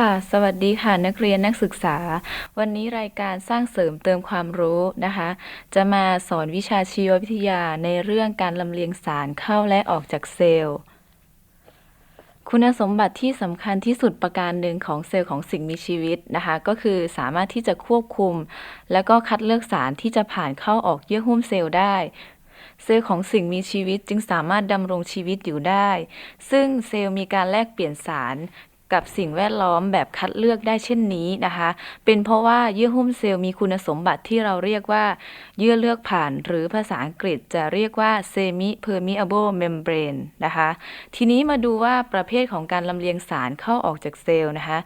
ค่ะ สวัสดีค่ะนักเรียนนักศึกษา วันนี้รายการสร้างเสริมเติมความรู้นะคะ จะมาสอนวิชาชีววิทยาในเรื่องการลำเลียงสารเข้าและออกจากเซลล์ คุณสมบัติที่สำคัญที่สุดประการหนึ่งของเซลล์ของสิ่งมีชีวิตนะคะ ก็คือสามารถที่จะควบคุม แล้วก็คัดเลือกสารที่จะผ่านเข้าออกเยื่อหุ้มเซลล์ได้เซลล์ของสิ่งมีชีวิตจึงสามารถดำรงชีวิตอยู่ได้ ซึ่งเซลล์มีการแลกเปลี่ยนสาร กับสิ่งแวดล้อมแบบคัดเลือกได้เช่นนี้นะคะ เป็นเพราะว่าเยื่อหุ้มเซลล์มีคุณสมบัติที่เราเรียกว่า เยื่อเลือกผ่านหรือภาษาอังกฤษจะเรียกว่า semi permeable membrane นะคะ ทีนี้มาดูว่าประเภทของการลำเลียงสารเข้าออกจากเซลล์นะคะ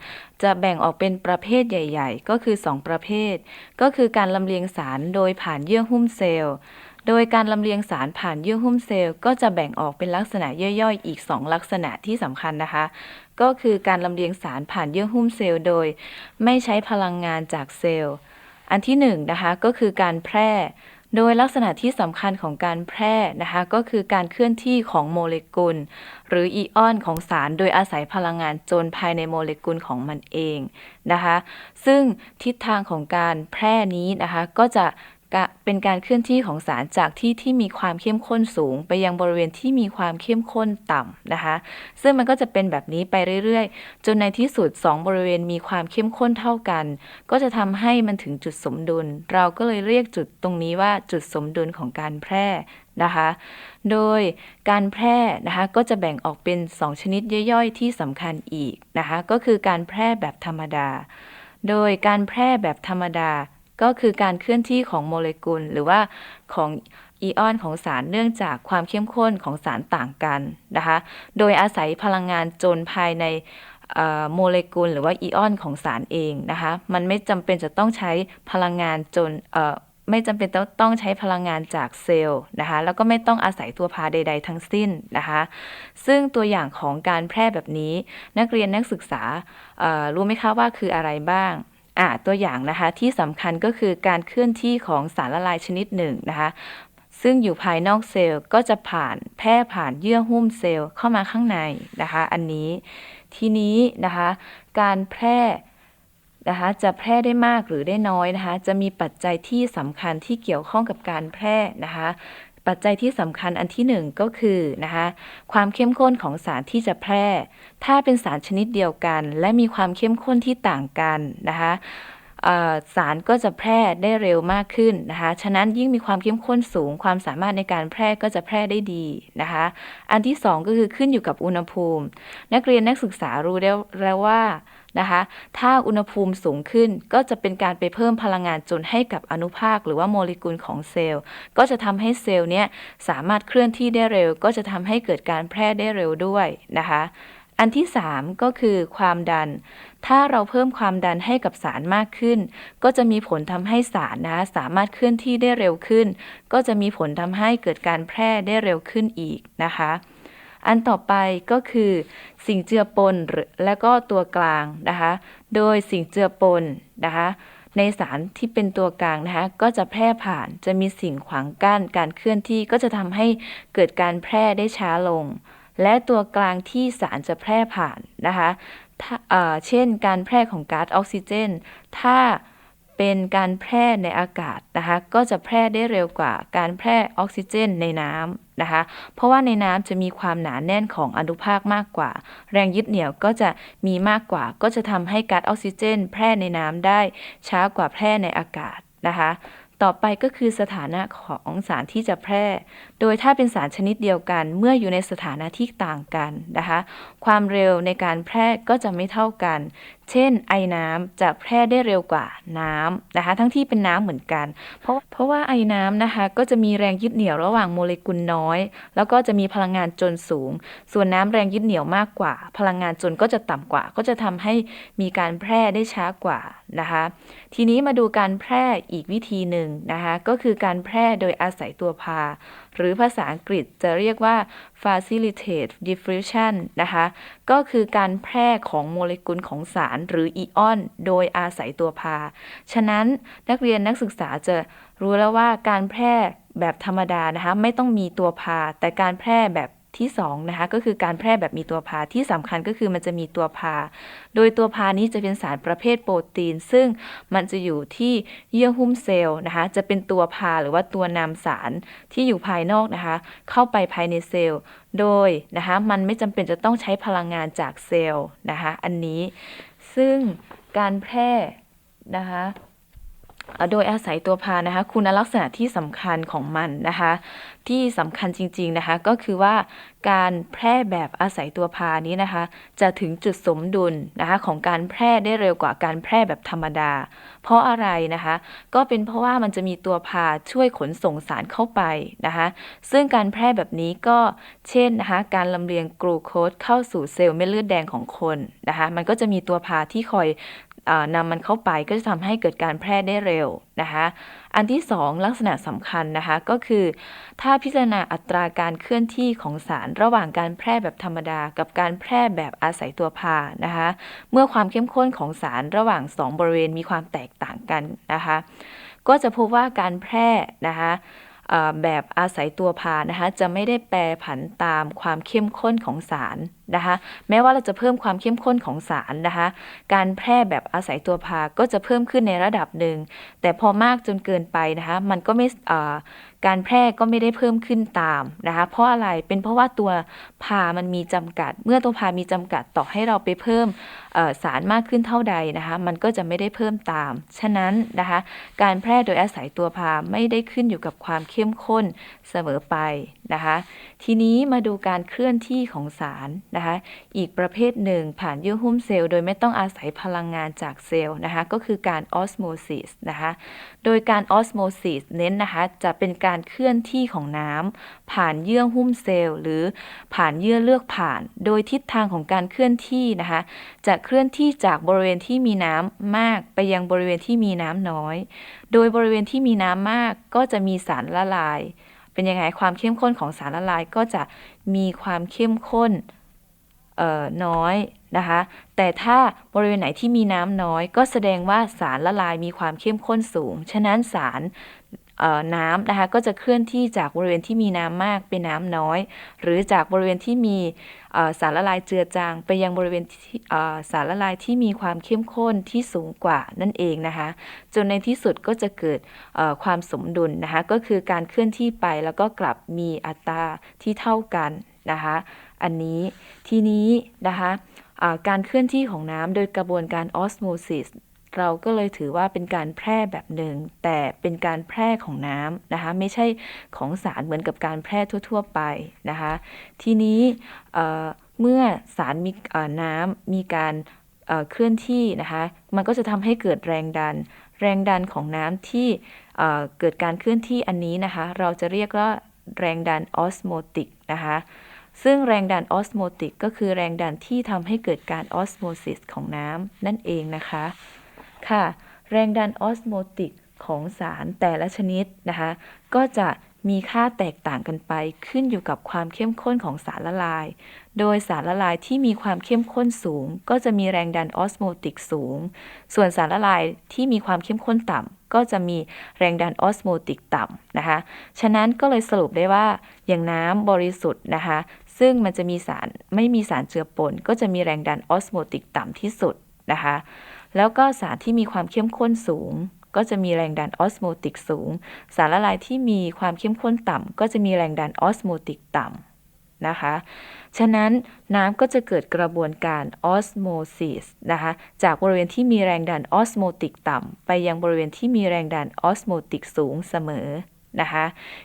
จะแบ่งออกเป็นประเภทใหญ่ ๆ ก็คือ 2 ประเภท ก็คือการลำเลียงสารโดยผ่านเยื่อหุ้มเซลล์ โดยการลำเลียงสารผ่านเยื่อหุ้มเซลล์ก็จะแบ่งออกเป็นลักษณะย่อยๆ อีก 2 ลักษณะที่สำคัญนะคะ ก็คือการลำเลียงสารผ่านเยื่อหุ้มเซลล์โดย ไม่ใช้พลังงานจากเซลล์ อันที่1นงนะคะก็คือการแพร่ โดยลักษณะที่สำคัญของการแพร่นะคะก็คือการเคลื่อนที่ของโมเลกุล หรืออิออนของสารโดยอาศัยพลังงานจนภายในโมเลกุลของมันเองนะคะ ซึ่งทิศทางของการแพร่นี้นะคะก็จะ เป็นการเคลื่อนที่ของสารจากที่ที่มีความเข้มข้นสูง ไปยังบริเวณที่มีความเข้มข้นต่ำนะคะ ซึ่งมันก็จะเป็นแบบนี้ไปเรื่อยๆ จนในที่สุด 2 บริเวณมีความเข้มข้นเท่ากัน ก็จะทำให้มันถึงจุดสมดุล เราก็เลยเรียกจุดตรงนี้ว่าจุดสมดุลของการแพร่นะคะ โดยการแพร่นะคะก็จะแบ่งออกเป็น 2 ชนิดย่อยๆ ที่สำคัญอีกนะคะ ก็คือการแพร่แบบธรรมดา โดยการแพร่แบบธรรมดา ก็คือการเคลื่อนที่ของโมเลกุล หรือว่าของอิออนของสารเนื่องจากความเข้มข้นของสารต่างกันนะคะ โดยอาศัยพลังงานจนภายในโมเลกุลหรือว่าอิออนของสารเองนะคะ มันไม่จำเป็นจะต้องใช้พลังงานจนไม่จำเป็นต้องต้องใช้พลังงานจากเซลล์นะคะ แล้วก็ไม่ต้องอาศัยตัวพาใด ๆ ทั้งสิ้นนะคะ ซึ่งตัวอย่างของการแพร่แบบนี้ นักเรียนนักศึกษารู้ไหมคะว่าคืออะไรบ้าง อ่าตัวอย่างนะคะที่สำคัญก็คือการเคลื่อนที่ของสารละลายชนิดหนึ่งนะคะซึ่งอยู่ภายนอกเซลล์ก็จะผ่านแพร่ผ่านเยื่อหุ้มเซลล์เข้ามาข้างในนะคะ อันนี้ทีนี้นะคะการแพร่นะคะจะแพร่ได้มากหรือได้น้อยนะคะ จะมีปัจจัยที่สำคัญที่เกี่ยวข้องกับการแพร่นะคะ ปัจจัยที่สำคัญอันที่หนึ่งก็คือนะคะความเข้มข้นของสารที่จะแพร่ ถ้าเป็นสารชนิดเดียวกัน และมีความเข้มข้นที่ต่างกันนะคะสารก็จะแพร่ได้เร็วมากขึ้นนะคะ ฉะนั้นยิ่งมีความเข้มข้นสูง ความสามารถในการแพร่ก็จะแพร่ได้ดีนะคะ อันที่สองก็คือขึ้นอยู่กับอุณหภูมิ นักเรียนนักศึกษารู้แล้วแล้วว่า นะคะ ถ้าอุณหภูมิสูงขึ้นก็จะเป็นการไปเพิ่มพลังงานจนให้กับอนุภาคหรือว่าโมเลกุลของเซลล์ ก็จะทำให้เซลล์เนี้ยสามารถเคลื่อนที่ได้เร็ว ก็จะทำให้เกิดการแพร่ได้เร็วด้วยนะคะอันที่ 3 ก็คือความดัน ถ้าเราเพิ่มความดันให้กับสารมากขึ้น ก็จะมีผลทำให้สารนะสามารถเคลื่อนที่ได้เร็วขึ้น ก็จะมีผลทำให้เกิดการแพร่ได้เร็วขึ้นอีกนะคะ อันต่อไปก็คือสิ่งเจือปนและก็ตัวกลางนะคะ โดยสิ่งเจือปนนะคะในสารที่เป็นตัวกลางนะคะ ก็จะแพร่ผ่านจะมีสิ่งขวางกั้นการเคลื่อนที่ก็จะทำให้เกิดการแพร่ได้ช้าลง และตัวกลางที่สารจะแพร่ผ่านนะคะเเช่น การแพร่ของก๊าซออกซิเจน ถ้า เป็นการแพร่ในอากาศนะคะก็จะแพร่ได้เร็วกว่าการแพร่ออกซิเจนในน้ำนะคะ เพราะว่าในน้ำจะมีความหนาแน่นของอนุภาคมากกว่า แรงยึดเหนี่ยวก็จะมีมากกว่า ก็จะทำให้ก๊าซออกซิเจน แพร่ในน้ำได้ช้ากว่าแพร่ในอากาศนะคะต่อไปก็คือสถานะของสารที่จะแพร่ โดยถ้าเป็นสารชนิดเดียวกันเมื่ออยู่ในสถานะที่ต่างกันนะคะ ความเร็วในการแพร่ก็จะไม่เท่ากันเช่น ไอน้ำจะแพร่ได้เร็วกว่าน้ำนะคะ ทั้งที่เป็นน้ำเหมือนกัน เพราะเพราะว่าไอน้ำนะคะก็จะมีแรงยึดเหนี่ยวระหว่างโมเลกุลน้อย แล้วก็จะมีพลังงานจนสูง ส่วนน้ำแรงยึดเหนี่ยวมากกว่า พลังงานจนก็จะต่ำกว่า ก็จะทำให้มีการแพร่ได้ช้ากว่านะคะ ทีนี้มาดูการแพร่อีกวิธีหนึ่งนะคะ ก็คือการแพร่โดยอาศัยตัวพา หรือภาษาอังกฤษจะเรียกว่า facilitate diffusion นะคะ ก็คือการแพร่ของโมเลกุลของสารหรืออิออน โดยอาศัยตัวพา ฉะนั้นนักเรียนนักศึกษาจะรู้แล้วว่าการแพร่แบบธรรมดานะคะ ไม่ต้องมีตัวพา แต่การแพร่แบบ ที่สองนะคะก็คือการแพร่แบบมีตัวพาที่สำคัญก็คือมันจะมีตัวพา โดยตัวพานี้จะเป็นสารประเภทโปรตีน ซึ่งมันจะอยู่ที่เยื่อหุ้มเซลล์นะคะจะเป็นตัวพาหรือว่าตัวนำสารที่อยู่ภายนอกนะคะ เข้าไปภายในเซลล์ โดยนะคะมันไม่จำเป็นจะต้องใช้พลังงานจากเซลล์นะคะอันนี้ ซึ่งการแพร่นะคะ โดยอาศัยตัวพานะคะ คุณลักษณะที่สำคัญของมันนะคะ ที่สำคัญจริงๆนะคะ ก็คือว่าการแพร่แบบอาศัยตัวพานี้นะคะ จะถึงจุดสมดุลนะคะของการแพร่ได้เร็วกว่าการแพร่แบบธรรมดา เพราะอะไรนะคะ ก็เป็นเพราะว่ามันจะมีตัวพาช่วยขนส่งสารเข้าไปนะคะ ซึ่งการแพร่แบบนี้ก็เช่นนะคะการลำเลียงกลูโคสเข้าสู่เซลล์เม็ดเลือดแดงของคนนะคะ มันก็จะมีตัวพาที่คอย นำมันเข้าไปก็จะทำให้เกิดการแพร่ได้เร็วนะคะ อันที่สองลักษณะสำคัญนะคะก็คือ ถ้าพิจารณาอัตราการเคลื่อนที่ของสารระหว่างการแพร่แบบธรรมดา กับการแพร่แบบอาศัยตัวพานะคะ เมื่อความเข้มข้นของสารระหว่าง 2 บริเวณมีความแตกต่างกันนะคะ ก็จะพบว่าการแพร่นะคะ แบบอาศัยตัวพานะคะจะไม่ได้แปรผันตามความเข้มข้นของสารนะคะแม้ว่าเราจะเพิ่มความเข้มข้นของสารนะคะการแพร่แบบอาศัยตัวพาก็จะเพิ่มขึ้นในระดับหนึ่งแต่พอมากจนเกินไปนะคะมันก็ไม่ การแพร่ก็ไม่ได้เพิ่มขึ้นตามนะคะ เพราะอะไรเป็นเพราะว่าตัวพามันมีจำกัด เมื่อตัวพามีจำกัดต่อให้เราไปเพิ่มสารมากขึ้นเท่าใดนะคะ มันก็จะไม่ได้เพิ่มตาม ฉะนั้นนะคะ การแพร่โดยอาศัยตัวพาไม่ได้ขึ้นอยู่กับความเข้มข้นเสมอไปนะคะ ทีนี้มาดูการเคลื่อนที่ของสารนะคะ อีกประเภทหนึ่งผ่านเยื่อหุ้มเซลล์โดยไม่ต้องอาศัยพลังงานจากเซลล์นะคะ ก็คือการออสโมซิสนะคะ โดยการออสโมซิสเน้นนะคะ จะเป็นการการเคลื่อนที่ของน้ำผ่านเยื่อหุ้มเซลล์ หรือผ่านเยื่อเลือกผ่าน โดยทิศทางของการเคลื่อนที่นะคะ จะเคลื่อนที่จากบริเวณที่มีน้ำมากไปยังบริเวณที่มีน้ำน้อย โดยบริเวณที่มีน้ำมากก็จะมีสารละลาย เป็นยังไงความเข้มข้นของสารละลายก็จะมีความเข้มข้นน้อยนะคะ แต่ถ้าบริเวณไหนที่มีน้ำน้อย ก็แสดงว่าสารละลายมีความเข้มข้นสูง ฉะนั้นสาร น้ำนะคะก็จะเคลื่อนที่จากบริเวณที่มีน้ำมากเป็นน้ำน้อย หรือจากบริเวณที่มีสารละลายเจือจาง ไปยังบริเวณที่สารละลายที่มีความเข้มข้นที่สูงกว่านั่นเองนะคะ จนในที่สุดก็จะเกิดความสมดุลนะคะก็คือการเคลื่อนที่ไปแล้วก็กลับมีอัตราที่เท่ากันนะคะอันนี้ทีนี้นะคะการเคลื่อนที่ของน้ำโดยกระบวนการออสโมซิส เราก็เลยถือว่าเป็นการแพร่แบบหนึ่ง แต่เป็นการแพร่ของน้ำนะคะ ไม่ใช่ของสารเหมือนกับการแพร่ทั่ว ๆ ไปนะคะ ทีนี้เมื่อสารมีน้ำมีการเคลื่อนที่นะคะ มันก็จะทำให้เกิดแรงดัน แรงดันของน้ำที่เกิดการเคลื่อนที่อันนี้นะคะ เราจะเรียกว่าแรงดันออสโมติกนะคะ ซึ่งแรงดันออสโมติกก็คือแรงดันที่ทำให้เกิดการออสโมซิสของน้ำนั่นเองนะคะ ค่ะ แรงดันออสโมติกของสารแต่ละชนิดนะคะ ก็จะมีค่าแตกต่างกันไปขึ้นอยู่กับความเข้มข้นของสารละลาย โดยสารละลายที่มีความเข้มข้นสูง ก็จะมีแรงดันออสโมติกสูง ส่วนสารละลายที่มีความเข้มข้นต่ำก็จะมีแรงดันออสโมติกต่ำนะคะ ฉะนั้นก็เลยสรุปได้ว่าอย่างน้ำบริสุทธิ์นะคะ ซึ่งมันจะมีสารไม่มีสารเจือปน ก็จะมีแรงดันออสโมติกต่ำที่สุดนะคะ แล้วก็สารที่มีความเข้มข้นสูง ก็จะมีแรงดันออสโมติกสูง สารละลายที่มีความเข้มข้นต่ำก็จะมีแรงดันออสโมติกต่ำนะคะ ฉะนั้นน้ำก็จะเกิดกระบวนการออสโมซิสนะคะ จากบริเวณที่มีแรงดันออสโมติกต่ำไปยังบริเวณที่มีแรงดันออสโมติกสูงเสมอนะคะ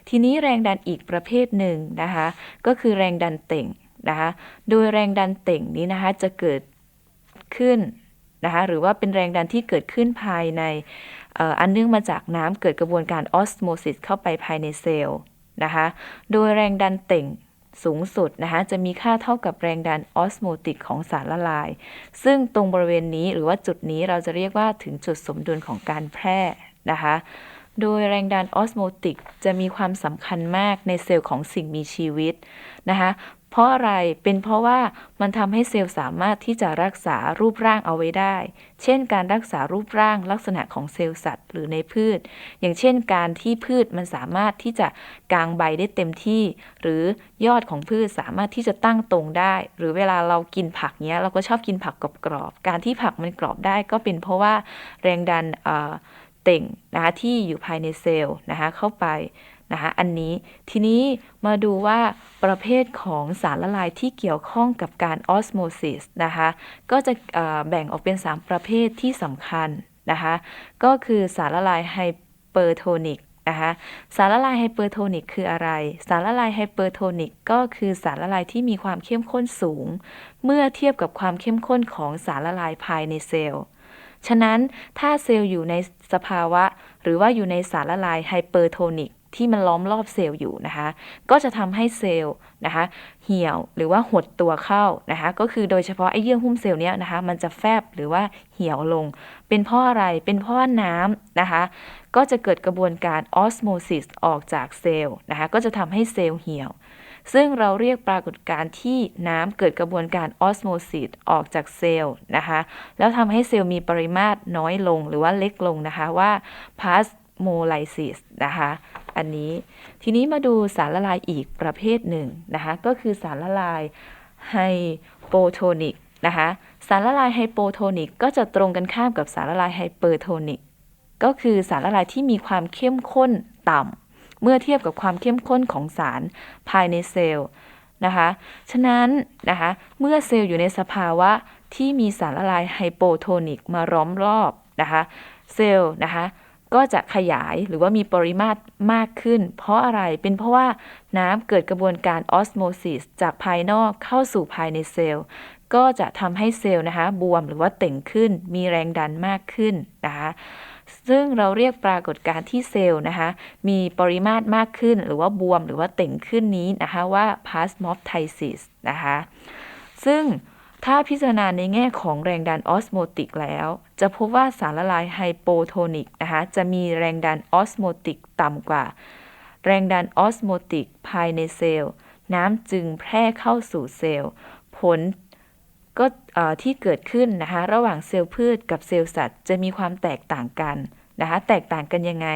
ทีนี้แรงดันอีกประเภทหนึ่งนะคะ ก็คือแรงดันเต่งนะคะ โดยแรงดันเต่งนี้นะคะจะเกิดขึ้น นะคะหรือว่าเป็นแรงดันที่เกิดขึ้นภายในอันเนื่องมาจากน้ำเกิดกระบวนการออสโมซิสเข้าไปภายในเซลล์นะคะโดยแรงดันเต่งสูงสุดนะคะจะมีค่าเท่ากับแรงดันออสโมติกของสารละลาย ซึ่งตรงบริเวณนี้หรือว่าจุดนี้เราจะเรียกว่าถึงจุดสมดุลของการแพร่นะคะโดยแรงดันออสโมติกจะมีความสำคัญมากในเซลล์ของสิ่งมีชีวิตนะคะ เพราะอะไรเป็นเพราะว่ามันทำให้เซลล์สามารถที่จะรักษารูปร่างเอาไว้ได้ เช่น การรักษารูปร่างลักษณะของเซลล์สัตว์หรือในพืช อย่างเช่น การที่พืชมันสามารถที่จะกางใบได้เต็มที่ หรือยอดของพืชสามารถที่จะตั้งตรงได้ หรือเวลาเรากินผักเนี้ยเราก็ชอบกินผักกรอบๆการที่ผักมันกรอบได้ก็เป็นเพราะว่าแรงดันเอ่อเต่งนะคะที่อยู่ภายในเซลล์นะคะเข้าไป นะคะอันนี้ทีนี้มาดูว่าประเภทของสารละลายที่เกี่ยวข้องกับการออสโมซิสนะคะก็จะแบ่งออกเป็น 3 ประเภทที่สำคัญนะคะก็คือสารละลายไฮเปอร์โทนิกนะคะสารละลายไฮเปอร์โทนิกคืออะไร สารละลายไฮเปอร์โทนิกก็คือสารละลายที่มีความเข้มข้นสูง เมื่อเทียบกับความเข้มข้นของสารละลายภายในเซลล์ ฉะนั้นถ้าเซลล์อยู่ในสภาวะ หรือว่าอยู่ในสารละลายไฮเปอร์โทนิก ที่มันล้อมรอบเซลล์อยู่นะคะ ก็จะทำให้เซลล์นะคะเหี่ยวหรือว่าหดตัวเข้านะคะ ก็คือโดยเฉพาะไอ้เยื่อหุ้มเซลล์เนี้ยนะคะ มันจะแฟบหรือว่าเหี่ยวลง เป็นเพราะอะไร เป็นเพราะว่าน้ำนะคะ ก็จะเกิดกระบวนการออสโมซิสออกจากเซลล์นะคะ ก็จะทำให้เซลล์เหี่ยว ซึ่งเราเรียกปรากฏการณ์ที่น้ำเกิดกระบวนการออสโมซิสออกจากเซลล์นะคะ แล้วทำให้เซลล์มีปริมาตรน้อยลงหรือว่าเล็กลงนะคะว่าพาส โมไลซิสนะคะ อันนี้ทีนี้มาดูสารละลายอีกประเภทหนึ่งนะคะ ก็คือสารละลายไฮโปโทนิกนะคะ สารละลายไฮโปโทนิกก็จะตรงกันข้ามกับสารละลายไฮเปอร์โทนิกก็คือสารละลายที่มีความเข้มข้นต่ำเมื่อเทียบกับความเข้มข้นของสารภายในเซลล์นะคะ ฉะนั้นนะคะ เมื่อเซลล์อยู่ในสภาวะที่มีสารละลายไฮโปโทนิกมาล้อมรอบนะคะ เซลล์นะคะ ก็จะขยายหรือว่ามีปริมาตรมากขึ้น เพราะอะไรเป็นเพราะว่าน้ำเกิดกระบวนการออสโมซิสจากภายนอกเข้าสู่ภายในเซลล์ก็จะทำให้เซลล์นะคะ บวมหรือว่าเต่งขึ้น มีแรงดันมากขึ้นนะคะซึ่งเราเรียกปรากฏการณ์ที่เซลล์นะคะ มีปริมาตรมากขึ้น หรือว่าบวมหรือว่าเต่งขึ้นนี้นะคะว่า plasmoptosis นะคะ ซึ่ง ถ้าพิจารณาในแง่ของแรงดันออสโมติกแล้ว จะพบว่าสารละลายไฮโปโทนิกนะคะจะมีแรงดันออสโมติกต่ำกว่า แรงดันออสโมติกภายในเซลล์ น้ำจึงแพร่เข้าสู่เซลล์ ผลก็ที่เกิดขึ้นนะคะระหว่างเซลล์พืชกับเซลล์สัตว์ จะมีความแตกต่างกันนะคะแตกต่างกันยังไง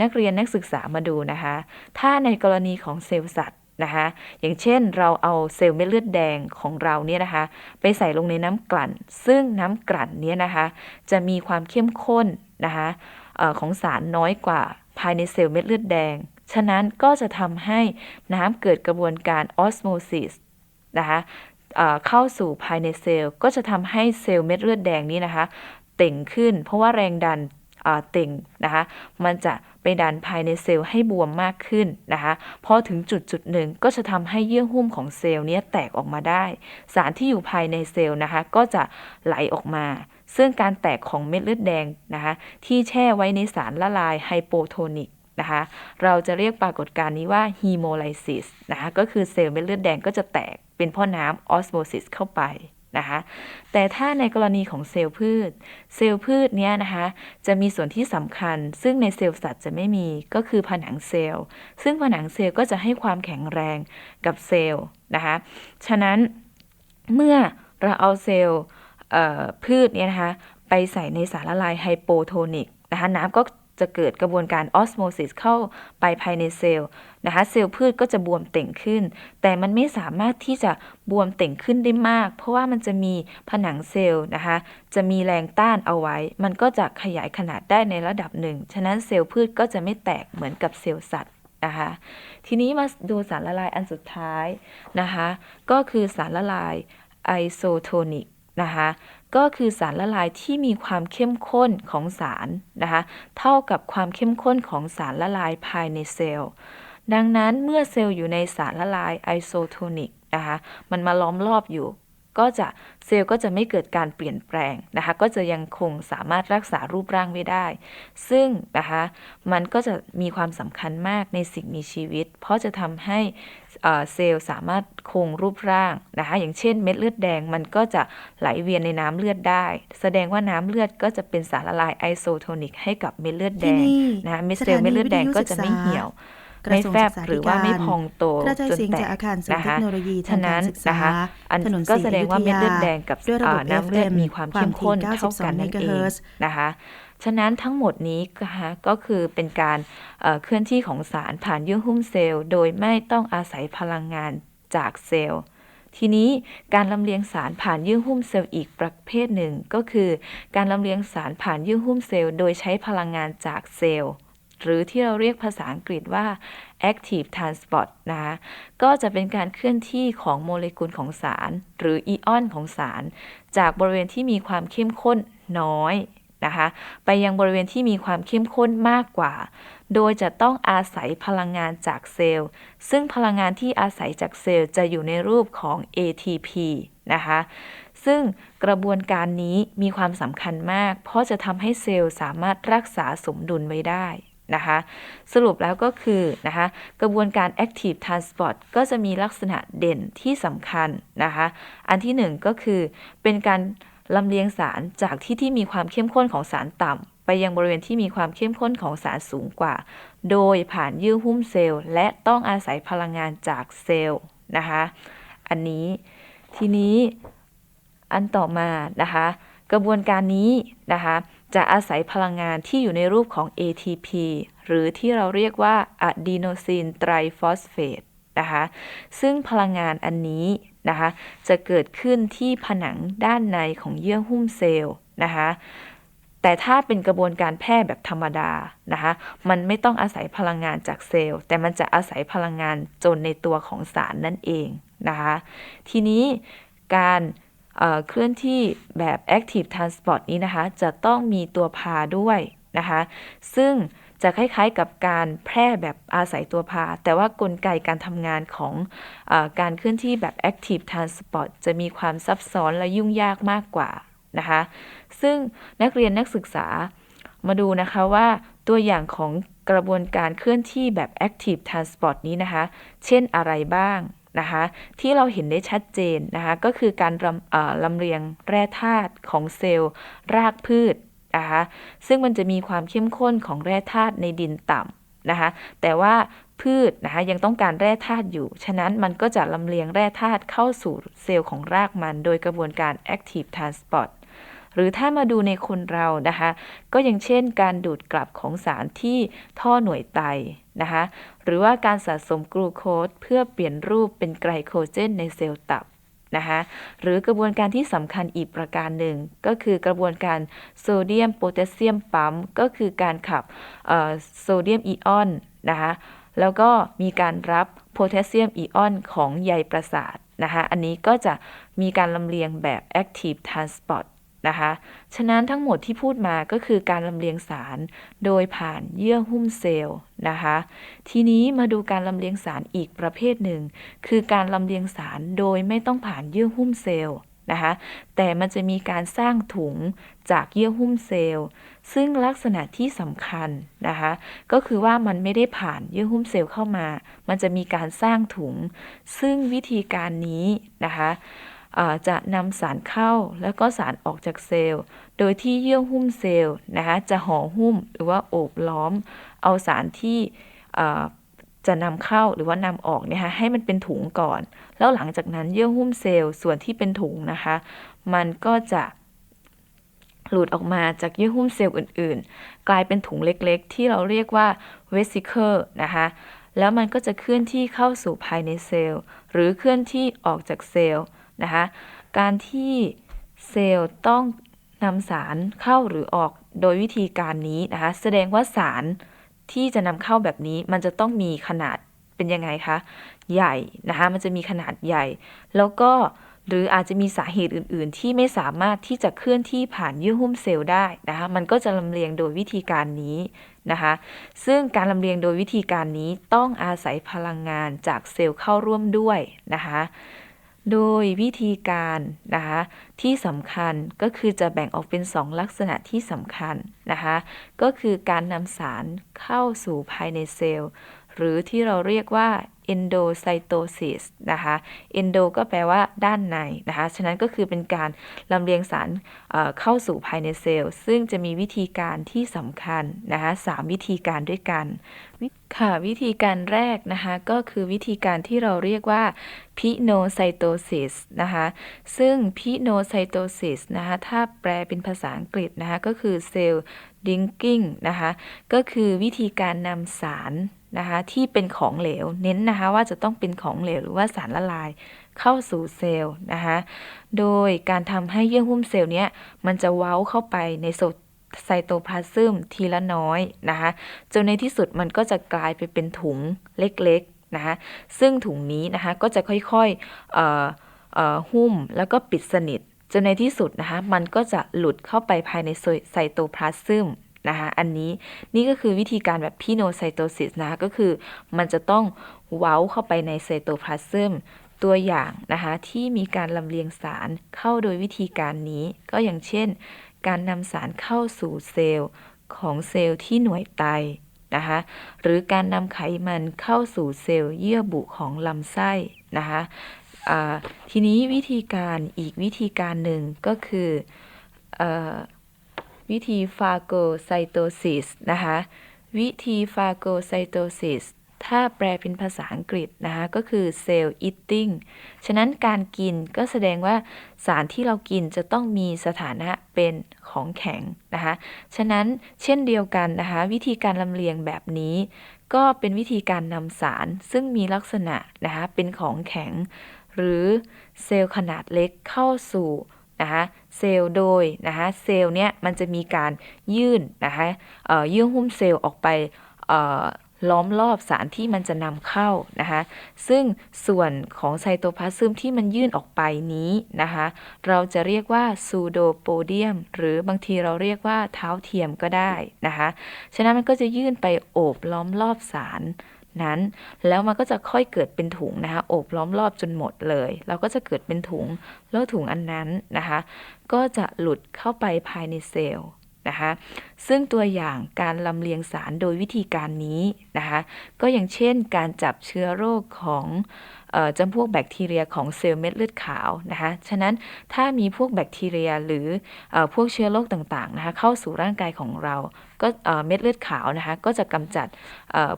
นักเรียนนักศึกษามาดูนะคะ ถ้าในกรณีของเซลล์สัตว์ นะคะ อย่างเช่นเราเอาเซลล์เม็ดเลือดแดงของเราเนี่ยนะคะ ไปใส่ลงในน้ำกลั่น ซึ่งน้ำกลั่นเนี้นะคะ จะมีความเข้มข้นนะคะออของสารน้อยกว่าภายในเซลล์เม็ดเลือดแดง ฉะนั้นก็จะทำให้น้ำเกิดกระบวนการออสโมซิสนะคะเเข้าสู่ภายในเซลล์ ก็จะทำให้เซลล์เม็ดเลือดแดงนี้นะคะ เต่งขึ้น เพราะว่าแรงดัน เต่งนะคะมันจะไปดันภายในเซลล์ให้บวมมากขึ้นนะคะพอถึงจุดจุดหนึ่งก็จะทำให้เยื่อหุ้มของเซลล์นี้แตกออกมาได้ สารที่อยู่ภายในเซลล์นะคะก็จะไหลออกมา ซึ่งการแตกของเม็ดเลือดแดงนะคะที่แช่ไว้ในสารละลายไฮโปโทนิกนะคะเราจะเรียกปรากฏการณ์นี้ว่าฮีโมไลซิสนะคะก็คือเซลล์เม็ดเลือดแดงก็จะแตกเป็นพราะน้ำออสโมซิสเข้าไป นะคะ แต่ถ้าในกรณีของเซลล์พืช เซลล์พืชเนี้ยนะคะ จะมีส่วนที่สำคัญ ซึ่งในเซลล์สัตว์จะไม่มีก็คือผนังเซลล์ ซึ่งผนังเซลล์ก็จะให้ความแข็งแรงกับเซลล์นะคะ ฉะนั้นเมื่อเราเอาเซลล์พืชเนี่ยนะคะ ไปใส่ในสารละลายไฮโปโทนิกนะคะน้ำก็ จะเกิดกระบวนการออสโมซิสเข้าไปภายในเซลล์นะคะเซลล์พืชก็จะบวมเต่งขึ้น แต่มันไม่สามารถที่จะบวมเต่งขึ้นได้มาก เพราะว่ามันจะมีผนังเซลล์นะคะจะมีแรงต้านเอาไว้ มันก็จะขยายขนาดได้ในระดับหนึ่ง ฉะนั้นเซลล์พืชก็จะไม่แตกเหมือนกับเซลล์สัตว์นะคะทีนี้มาดูสารละลายอันสุดท้ายนะคะก็คือสารละลายไอโซโทนิก นะคะก็คือสารละลายที่มีความเข้มข้นของสารนะคะเท่ากับความเข้มข้นของสารละลายภายในเซลล์ ดังนั้นเมื่อเซลล์อยู่ในสารละลายไอโซโทนิกนะคะมันมาล้อมรอบอยู่ ก็ก็จะเซลล์ก็จะไม่เกิดการเปลี่ยนแปลงนะคะ ก็จะยังคงสามารถรักษารูปร่างไว้ได้ ซึ่งนะคะมันก็จะมีความสำคัญมากในสิ่งมีชีวิต เพราะจะทำให้เอ่อเซลล์สามารถคงรูปร่างนะคะ อย่างเช่นเม็ดเลือดแดงมันก็จะไหลเวียนในน้ำเลือดได้ แสดงว่าน้ำเลือดก็จะเป็นสารละลายไอโซโทนิกให้กับเม็ดเลือดแดที่งนี่นะคะเม็ดสเซลถาล์เม็ดนีเลือดแดงวิทยุก็ศึจะกษาไม่เหี่ยวกระ ไม่ทรวงแฟศึบกษาหรือธิว่าการไม่พองโตกระจายจนเสียงแตจากกอาคารศูนย์นะเทคคะโนโลยีทาฉะงกานั้รนศึกนะษาคะอันถนนก็ศรีแสดองยุว่าธเม็ดเลือดยาแดงกับด้วยระบบอ่าน้ำเลือด FM มีความความเข้มข้นถี่เท่ากัน92นั่นเองเมกะเฮิรตซ์นะคะฉะนั้นทั้งหมดนี้นะคะก็คือเป็นการเอ่อเคลื่อนที่ของสารผ่านเยื่อหุ้มเซลล์ โดยไม่ต้องอาศัยพลังงานจากเซลล์ ทีนี้การลำเลียงสารผ่านเยื่อหุ้มเซลล์อีกประเภทหนึ่ง ก็คือ การลำเลียงสารผ่านเยื่อหุ้มเซลล์ โดยใช้พลังงานจากเซลล์ หรือที่เราเรียกภาษาอังกฤษว่า active transport นะคะก็จะเป็นการเคลื่อนที่ของโมเลกุลของสาร หรืออิออนของสาร จากบริเวณที่มีความเข้มข้นน้อยนะคะไปยังบริเวณที่มีความเข้มข้นมากกว่า โดยจะต้องอาศัยพลังงานจากเซลล์ ซึ่งพลังงานที่อาศัยจากเซลล์จะอยู่ในรูปของ ATP นะคะ ซึ่งกระบวนการนี้มีความสำคัญมาก เพราะจะทำให้เซลล์สามารถรักษาสมดุลไว้ได้ นะคะ สรุปแล้วก็คือนะคะกระบวนการ active transport ก็จะมีลักษณะเด่นที่สำคัญนะคะ อันที่หนึ่งก็คือเป็นการลำเลียงสารจากที่ที่มีความเข้มข้นของสารต่ำไปยังบริเวณที่มีความเข้มข้นของสารสูงกว่า โดยผ่านเยื่อหุ้มเซลล์ และต้องอาศัยพลังงานจากเซลล์นะคะ อันนี้ทีนี้อันต่อมานะคะ กระบวนการนี้นะคะ จะอาศัยพลังงานที่อยู่ในรูปของ ATP หรือที่เราเรียกว่าอะดีโนซินไตรฟอสเฟตนะคะซึ่งพลังงานอันนี้นะคะจะเกิดขึ้นที่ผนังด้านในของเยื่อหุ้มเซลล์นะคะแต่ถ้าเป็นกระบวนการแพทย์แบบธรรมดานะคะมันไม่ต้องอาศัยพลังงานจากเซลล์ แต่มันจะอาศัยพลังงานจนในตัวของสารนั่นเองนะคะทีนี้การ เคลื่อนที่แบบ active transport นี้นะคะ จะต้องมีตัวพาด้วยนะคะ ซึ่งจะคล้ายๆกับการแพร่แบบอาศัยตัวพา แต่ว่ากลไกการทำงานของอการเคลื่อนที่แบบ active transport จะมีความซับซ้อนและยุ่งยากมากกว่านะคะ ซึ่งนักเรียนนักศึกษามาดูนะคะว่าตัวอย่างของกระบวนการเคลื่อนที่แบบ active transport นี้นะคะ เช่นอะไรบ้าง นะคะที่เราเห็นได้ชัดเจนนะคะก็คือการลำเลำเรียงแร่ธาตุของเซลล์รากพืชนะคะซึ่งมันจะมีความเข้มข้นของแร่ธาตุในดินต่ำนะคะแต่ว่าพืชนะคะยังต้องการแร่ธาตุอยู่ ฉะนั้นมันก็จะลำเลียงแร่ธาตุเข้าสู่เซลล์ของรากมัน โดยกระบวนการ active transport หรือถ้ามาดูในคนเรานะคะ ก็อย่างเช่น การดูดกลับของสารที่ท่อหน่วยไตนะคะ หรือว่าการสะสมกลูโคสเพื่อเปลี่ยนรูปเป็นไกลโคเจนในเซลล์ตับนะคะหรือกระบวนการที่สำคัญอีกประการหนึ่ง ก็คือกระบวนการโซเดียมโพแทสเซียมปั๊มก็คือการขับโซเดียมอิออนนะคะแล้วก็มีการรับโพแทสเซียมอิออนของใยประสาทนะคะอันนี้ก็จะมีการลำเลียงแบบ active transport นะคะ ฉะนั้นทั้งหมดที่พูดมาก็คือการลำเลียงสารโดยผ่านเยื่อหุ้มเซลล์นะคะ ทีนี้มาดูการลำเลียงสารอีกประเภทหนึ่ง คือการลำเลียงสารโดยไม่ต้องผ่านเยื่อหุ้มเซลล์นะคะ แต่มันจะมีการสร้างถุงจากเยื่อหุ้มเซลล์ ซึ่งลักษณะที่สำคัญนะคะ ก็คือว่ามันไม่ได้ผ่านเยื่อหุ้มเซลล์เข้ามา มันจะมีการสร้างถุง ซึ่งวิธีการนี้นะคะ จะนำสารเข้าแล้วก็สารออกจากเซลล์ โดยที่เยื่อหุ้มเซลล์นะคะจะห่อหุ้มหรือว่าโอบล้อม เอาสารที่จะนำเข้าหรือว่านำออกเนี่ยค่ะให้มันเป็นถุงก่อน แล้วหลังจากนั้นเยื่อหุ้มเซลล์ส่วนที่เป็นถุงนะคะ มันก็จะหลุดออกมาจากเยื่อหุ้มเซลล์อื่น ๆ กลายเป็นถุงเล็กๆ ที่เราเรียกว่า vesicle นะคะแล้วมันก็จะเคลื่อนที่เข้าสู่ภายในเซลล์ หรือเคลื่อนที่ออกจากเซลล์ นะคะ การที่เซลล์ต้องนำสารเข้าหรือออกโดยวิธีการนี้นะคะ แสดงว่าสารที่จะนำเข้าแบบนี้มันจะต้องมีขนาดเป็นยังไงคะใหญ่นะคะ มันจะมีขนาดใหญ่ แล้วก็หรืออาจจะมีสาเหตุอื่น ๆ ที่ไม่สามารถที่จะเคลื่อนที่ผ่านเยื่อหุ้มเซลล์ได้นะคะ มันก็จะลำเลียงโดยวิธีการนี้นะคะ ซึ่งการลำเลียงโดยวิธีการนี้ต้องอาศัยพลังงานจากเซลล์เข้าร่วมด้วยนะคะ โดยวิธีการนะคะที่สำคัญก็คือจะแบ่งออกเป็น 2 ลักษณะที่สำคัญนะคะก็คือการนำสารเข้าสู่ภายในเซลล์ หรือที่เราเรียกว่า endocytosis นะคะ endo ก็แปลว่าด้านในนะคะ ฉะนั้นก็คือเป็นการลำเลียงสารเอ่อเข้าสู่ภายในเซลล์ ซึ่งจะมีวิธีการที่สำคัญนะคะสามวิธีการด้วยกัน ค่ะวิธีการแรกนะคะก็คือวิธีการที่เราเรียกว่า pinocytosis นะคะซึ่ง pinocytosis นะคะถ้าแปลเป็นภาษาอังกฤษนะคะก็คือ cell dinking นะคะก็คือวิธีการนำสารนะคะที่เป็นของเหลวเน้นนะคะว่าจะต้องเป็นของเหลวหรือว่าสารละลายเข้าสู่เซลล์นะคะโดยการทำให้เยื่อหุ้มเซลล์เนี้ยมันจะเว้าเข้าไปในโซ ไซโตพลาซึมทีละน้อยนะคะจนในที่สุดมันก็จะกลายไปเป็นถุงเล็กๆนะคะซึ่งถุงนี้นะคะก็จะค่อยๆหุ้มแล้วก็ปิดสนิทจนในที่สุดนะคะมันก็จะหลุดเข้าไปภายในไซโตพลาซึมนะคะอันนี้นี่ก็คือวิธีการแบบพีโนไซโตซิสนะคะก็คือมันจะต้องเว้าเข้าไปในไซโตพลาซึมตัวอย่างนะคะที่มีการลำเลียงสารเข้าโดยวิธีการนี้ก็อย่างเช่น การนำสารเข้าสู่เซลล์ของเซลล์ที่หน่วยไตนะคะหรือการนำไขมันเข้าสู่เซลล์เยื่อบุของลำไส้นะคะทีนี้วิธีการอีกวิธีการหนึ่งก็คือเออวิธีฟาโกไซโตซิสนะคะวิธีฟาโกไซโตซิส ถ้าแปลเป็นภาษาอังกฤษนะคะก็คือเซลล์อิตติ้งฉะนั้นการกินก็แสดงว่าสารที่เรากินจะต้องมีสถานะเป็นของแข็งนะคะ ฉะนั้นเช่นเดียวกันนะคะ วิธีการลำเลียงแบบนี้ ก็เป็นวิธีการนำสารซึ่งมีลักษณะนะคะเป็นของแข็ง หรือเซลล์ขนาดเล็กเข้าสู่นะคะเซลล์โดยนะคะเซลล์เนี้ยมันจะมีการยื่นนะคะเอ่อยื่อหุ้มเซลล์ออกไปเอ่อ ล้อมรอบสารที่มันจะนำเข้านะคะ ซึ่งส่วนของไซโตพลาซึมที่มันยื่นออกไปนี้นะคะ เราจะเรียกว่าซูโดโปเดียม หรือบางทีเราเรียกว่าเท้าเทียมก็ได้นะคะ ฉะนั้นมันก็จะยื่นไปโอบล้อมรอบสารนั้นแล้วมันก็จะค่อยเกิดเป็นถุงนะคะโอบล้อมรอบจนหมดเลย เราก็จะเกิดเป็นถุงแล้วถุงอันนั้นนะคะ ก็จะหลุดเข้าไปภายในเซลล์ นะคะซึ่งตัวอย่างการลำเลียงสารโดยวิธีการนี้นะคะก็อย่างเช่นการจับเชื้อโรคของออจำพวกแบคทีเรียของเซลล์เม็ดเลือดขาวนะคะฉะนั้นถ้ามีพวกแบคทีเรียหรืออพวกเชื้อโรคต่างๆนะคะเข้าสู่ร่างกายของเรา ก็เม็ดเลือดขาวนะคะ ก็จะกำจัด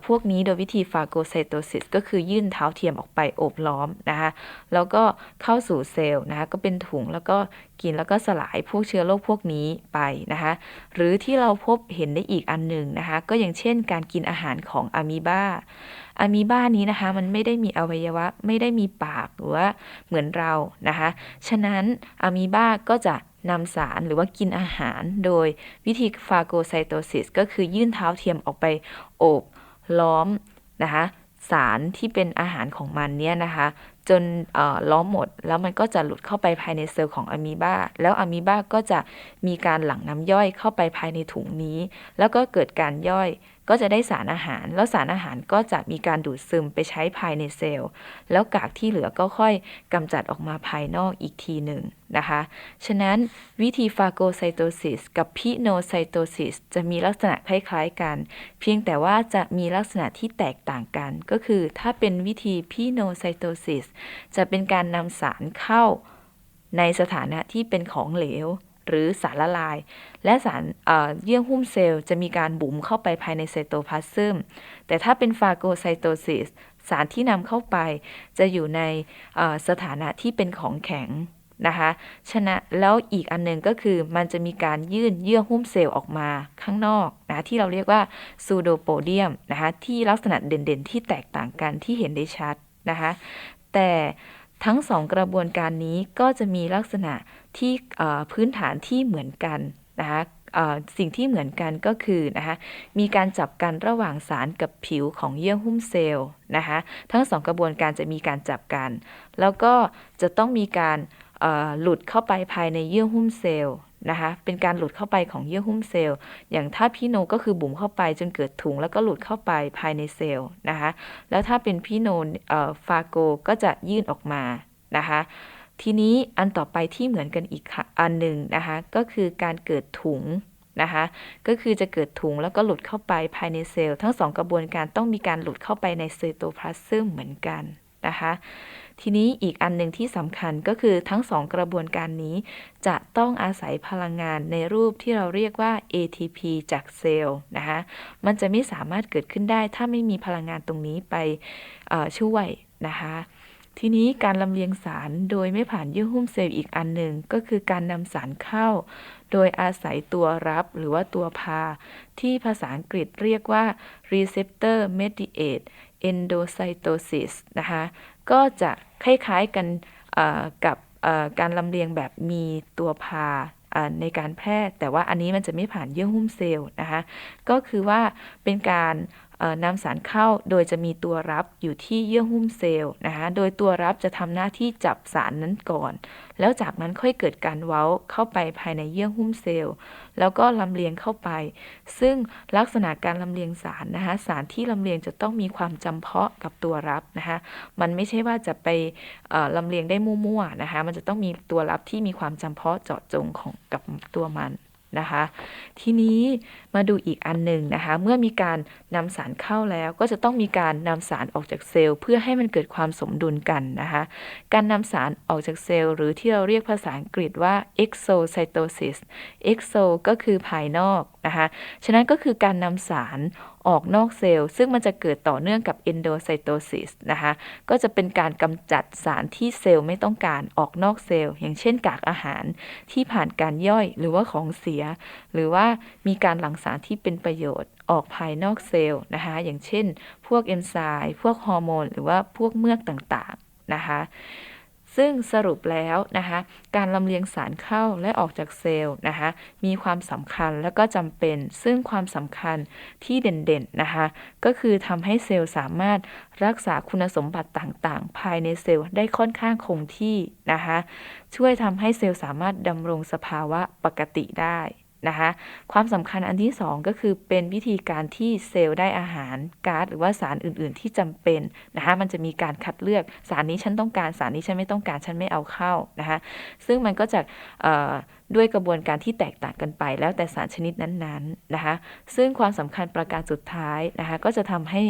พวกนี้โดยวิธีฟาโกไซโตซิสก็คือยื่นเท้าเทียมออกไปโอบล้อมนะคะ แล้วก็เข้าสู่เซลล์นะคะ ก็เป็นถุงแล้วก็กินแล้วก็สลายพวกเชื้อโรคพวกนี้ไปนะคะ หรือที่เราพบเห็นได้อีกอันหนึ่งนะคะ ก็อย่างเช่นการกินอาหารของอะมีบาอะมีบานี้นะคะ มันไม่ได้มีอวัยวะ ไม่ได้มีปากหรือว่าเหมือนเรานะคะ ฉะนั้นอะมีบาก็จะ นำสารหรือว่ากินอาหาร โดยวิธีฟาโกไซโตซิสก็คือยื่นเท้าเทียมออกไปโอบล้อมนะคะสารที่เป็นอาหารของมันเนี่ยนะคะ จนล้อมหมดแล้วมันก็จะหลุดเข้าไปภายในเซลล์ของอะมีบาแล้วอะมีบาก็จะมีการหลั่งน้ำย่อยเข้าไปภายในถุงนี้ แล้วก็เกิดการย่อยก็จะได้สารอาหาร แล้วสารอาหารก็จะมีการดูดซึมไปใช้ภายในเซลล์ แล้วกากที่เหลือก็ค่อยกำจัดออกมาภายนอกอีกทีหนึ่งนะคะ ฉะนั้นวิธีฟาโกไซโตซิสกับพิโนไซโตซิสจะมีลักษณะคล้าย ๆ กัน เพียงแต่ว่าจะมีลักษณะที่แตกต่างกัน ก็คือถ้าเป็นวิธีพิโนไซโตซิสจะเป็นการนำสารเข้าในสถานะที่เป็นของเหลว หรือสารละลาย และสารเยื่อหุ้มเซลล์จะมีการบุ๋มเข้าไปภายในไซโตพลาซึมแต่ถ้าเป็นฟาโกไซโตซิสสารที่นำเข้าไปจะอยู่ในสถานะที่เป็นของแข็งนะคะฉะนั้นแล้วอีกอันหนึงก็คือมันจะมีการยื่นเยื่อหุ้มเซลล์ออกมาข้างนอกนะที่เราเรียกว่าซูโดโปเดียมนะคะที่ลักษณะเด่นๆ ที่แตกต่างกันที่เห็นได้ชัดนะคะแต่ทั้งสองกระบวนการนี้ก็จะมีลักษณะ ที่พื้นฐานที่เหมือนกันนะคะสิ่งที่เหมือนกันก็คือนะคะมีการจับกันระหว่างสารกับผิวของเยื่อหุ้มเซลล์นะคะทั้งสองกระบวนการจะมีการจับกัน แล้วก็จะต้องมีการหลุดเข้าไปภายในเยื่อหุ้มเซลล์นะคะเป็นการหลุดเข้าไปของเยื่อหุ้มเซลล์ อย่างถ้าพี่โนก็คือบุ๋มเข้าไปจนเกิดถุง แล้วก็หลุดเข้าไปภายในเซลล์นะคะแล้วถ้าเป็นพี่โนฟาโกก็จะยื่นออกมานะคะ ทีนี้อันต่อไปที่เหมือนกันอีกอันหนึ่งนะคะ ก็คือการเกิดถุงนะคะ ก็คือจะเกิดถุงแล้วก็หลุดเข้าไปภายในเซลล์ ทั้งสองกระบวนการต้องมีการหลุดเข้าไปในไซโตพลาสมเหมือนกันนะคะ ทีนี้อีกอันหนึ่งที่สำคัญก็คือทั้งสองกระบวนการนี้ จะต้องอาศัยพลังงานในรูปที่เราเรียกว่า ATP จากเซลล์นะคะ มันจะไม่สามารถเกิดขึ้นได้ถ้าไม่มีพลังงานตรงนี้ไปช่วยนะคะ ทีนี้การลำเลียงสารโดยไม่ผ่านเยื่อหุ้มเซลล์อีกอันหนึ่งก็คือการนำสารเข้า โดยอาศัยตัวรับหรือว่าตัวพา ที่ภาษาอังกฤษเรียกว่า receptor mediated endocytosis นะคะก็จะคล้ายๆกันกับการลำเลียงแบบมีตัวพาในการแพทย์ แต่ว่าอันนี้มันจะไม่ผ่านเยื่อหุ้มเซลล์นะคะ ก็คือว่าเป็นการ นำสารเข้าโดยจะมีตัวรับอยู่ที่เยื่อหุ้มเซลล์นะคะโดยตัวรับจะทำหน้าที่จับสารนั้นก่อน แล้วจากนั้นค่อยเกิดการเว้าเข้าไปภายในเยื่อหุ้มเซลล์ แล้วก็ลำเลียงเข้าไป ซึ่งลักษณะการลำเลียงสารนะคะสารที่ลำเลียงจะต้องมีความจำเพาะกับตัวรับนะคะมันไม่ใช่ว่าจะไปลำเลียงได้มั่วๆนะคะมันจะต้องมีตัวรับที่มีความจำเพาะเจาะจงของกับตัวมัน นะคะ ทีนี้มาดูอีกอันหนึ่งนะคะ เมื่อมีการนำสารเข้าแล้วก็จะต้องมีการนำสารออกจากเซลล์ เพื่อให้มันเกิดความสมดุลกันนะคะ การนำสารออกจากเซลล์ หรือที่เราเรียกภาษาอังกฤษว่า exocytosis exo ก็คือภายนอกนะคะ ฉะนั้นก็คือการนำสาร ออกนอกเซลล์ ซึ่งมันจะเกิดต่อเนื่องกับ endocytosis นะคะ ก็จะเป็นการกำจัดสารที่เซลล์ไม่ต้องการออกนอกเซลล์ อย่างเช่นกากอาหารที่ผ่านการย่อยหรือว่าของเสีย หรือว่ามีการหลั่งสารที่เป็นประโยชน์ออกภายนอกเซลล์นะคะ อย่างเช่น พวกเอนไซม์พวกฮอร์โมน หรือว่าพวกเมือกต่างๆนะคะ ซึ่งสรุปแล้วนะคะการลำเลียงสารเข้าและออกจากเซลล์นะคะมีความสำคัญและก็จำเป็น ซึ่งความสำคัญที่เด่นๆนะคะก็คือทำให้เซลล์สามารถรักษาคุณสมบัติต่างๆ ภายในเซลล์ได้ค่อนข้างคงที่นะคะช่วยทำให้เซลล์สามารถดำรงสภาวะปกติได้ นะคะ ความสำคัญอันที่สองก็คือเป็นวิธีการที่เซลล์ได้อาหารก๊าซหรือว่าสารอื่น ๆ ที่จำเป็นนะคะมันจะมีการคัดเลือกสารนี้ฉันต้องการสารนี้ฉันไม่ต้องการฉันไม่เอาเข้านะคะซึ่งมันก็จะด้วยกระบวนการที่แตกต่างกันไป แล้วแต่สารชนิดนั้นๆนะคะซึ่งความสำคัญประการสุดท้ายนะคะก็จะทำให้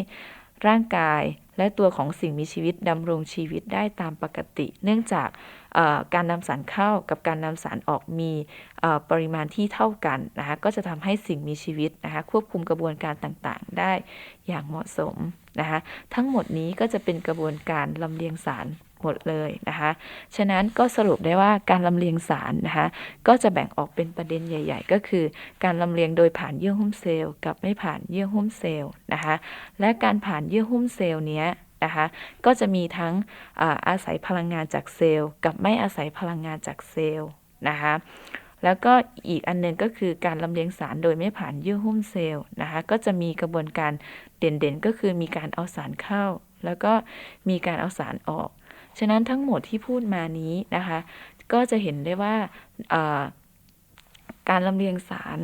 ร่างกายและตัวของสิ่งมีชีวิตดำรงชีวิตได้ตามปกติ เนื่องจาก การนำสารเข้ากับการนำสารออกมีปริมาณที่เท่ากันนะคะก็จะทำให้สิ่งมีชีวิตนะคะควบคุมกระบวนการต่างๆ ได้อย่างเหมาะสมนะคะทั้งหมดนี้ก็จะเป็นกระบวนการลำเลียงสารหมดเลยนะคะฉะนั้นก็สรุปได้ว่าการลำเลียงสารนะคะก็จะแบ่งออกเป็นประเด็นใหญ่ ๆ ก็คือ การลำเลียงโดยผ่านเยื่อหุ้มเซลล์กับไม่ผ่านเยื่อหุ้มเซลล์นะคะและการผ่านเยื่อหุ้มเซลล์เนี้ย นะคะ ก็จะมีทั้งอาศัยพลังงานจากเซลล์ กับไม่อาศัยพลังงานจากเซลล์นะคะ แล้วก็อีกอันหนึงก็คือการลำเลียงสารโดยไม่ผ่านเยื่อหุ้มเซลล์นะคะ ก็จะมีกระบวนการเด่นๆ ก็คือมีการเอาสารเข้า แล้วก็มีการเอาสารออก ฉะนั้นทั้งหมดที่พูดมานี้นะคะ ก็จะเห็นได้ว่าการลำเลียงสาร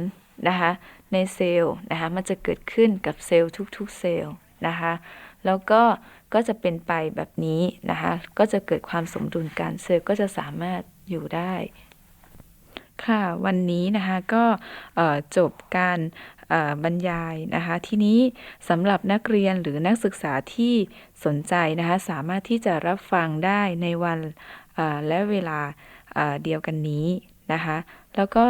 นะคะในเซลล์นะคะมันจะเกิดขึ้นกับเซลล์ทุกๆเซลล์นะคะ แล้วก็ก็จะเป็นไปแบบนี้นะคะ ก็จะเกิดความสมดุลกันเซลล์ก็จะสามารถอยู่ได้ค่ะวันนี้นะคะก็จบการบรรยายนะคะ ทีนี้สำหรับนักเรียนหรือนักศึกษาที่สนใจนะคะ สามารถที่จะรับฟังได้ในวันและเวลาเดียวกันนี้นะคะ แล้วก็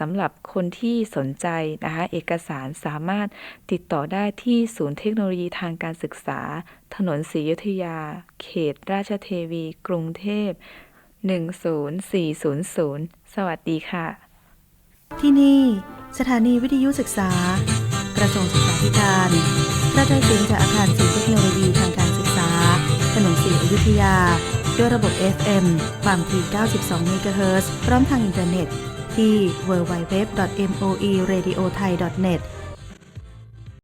สำหรับคนที่สนใจนะคะเอกสารสามารถติดต่อได้ที่ศูนย์เทคโนโลยีทางการศึกษา ถนนศรีอยุธยา เขตราชเทวี กรุงเทพ 10400 สวัสดีค่ะ ที่นี่สถานีวิทยุศึกษา กระทรวงศึกษาธิการกระจายเสียงจากอาคารศูนย์เทคโนโลยีทางการศึกษา ถนนศรีอยุธยา ด้วยระบบ FM ความถี่ 92 เมกะเฮิรตซ์พร้อมทางอินเทอร์เน็ตที่ www.moeradiothai.net